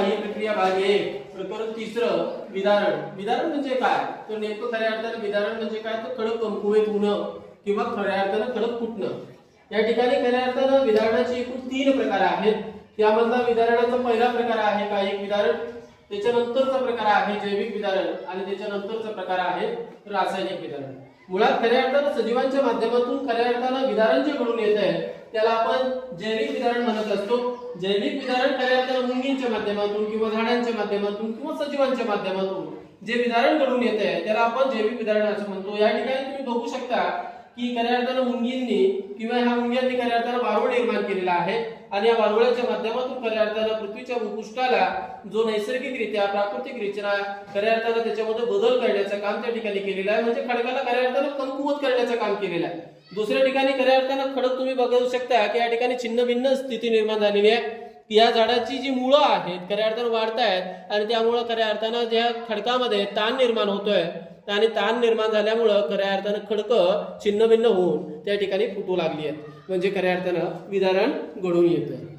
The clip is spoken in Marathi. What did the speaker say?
भाग एक. प्रकरण तिसरं विदारण. विदारण म्हणजे काय? तर नेमकं खऱ्या अर्थानं विदारण म्हणजे काय? तर कडक कमकुवेत होणं किंवा खऱ्या अर्थानं कडक फुटणं. या ठिकाणी खऱ्या अर्थानं विधारणाचे एकूण तीन प्रकार आहेत. त्यामधला विधारणाचा पहिला प्रकार आहे का? एक विधारण त्याच्यानंतरचा प्रकार आहे जैविक विदारण आणि त्याच्यानंतरचा प्रकार आहे रासायनिक विदारण. मुळात खऱ्या अर्थानं सजीवांच्या माध्यमातून खऱ्या अर्थानं विधारण जे घडून येत आहे त्याला आपण जैविक विदारण म्हणत असतो. जैविक विधारण खऱ्या अर्थानं मुंगींच्या माध्यमातून किंवा झाडांच्या माध्यमातून किंवा सजीवांच्या माध्यमातून जे विधारण घडून येत आहे त्याला आपण जैविक विधारण असं म्हणतो. या ठिकाणी तुम्ही बघू शकता की खऱ्या अर्थानं मुंगींनी किंवा ह्या मुंग्यांनी खऱ्या अर्थानं वारुळ निर्माण केलेला आहे. आणि या वारुळाच्या माध्यमातून खऱ्या अर्थानं पृथ्वीच्या भूपृष्ठाला जो नैसर्गिकरित्या प्राकृतिकरित्या खऱ्या अर्थानं त्याच्यामध्ये बदल करण्याचं काम त्या ठिकाणी केलेलं आहे. म्हणजे खडकाला खऱ्या अर्थानं कमकुवत करण्याचं काम केलेलं आहे. दुसऱ्या ठिकाणी खऱ्या अर्थानं खडक तुम्ही बघू शकता की या ठिकाणी छिन्न भिन्न स्थिती निर्माण झालेली आहे. की या झाडाची जी मुळं आहेत खऱ्या अर्थानं वाढतायत आणि त्यामुळं खऱ्या अर्थानं ज्या खडकामध्ये ताण निर्माण होतोय आणि ताण निर्माण झाल्यामुळं खऱ्या अर्थानं खडकं छिन्न भिन्न होऊन त्या ठिकाणी फुटू लागली आहेत. म्हणजे खऱ्या अर्थानं विधारण घडून येतं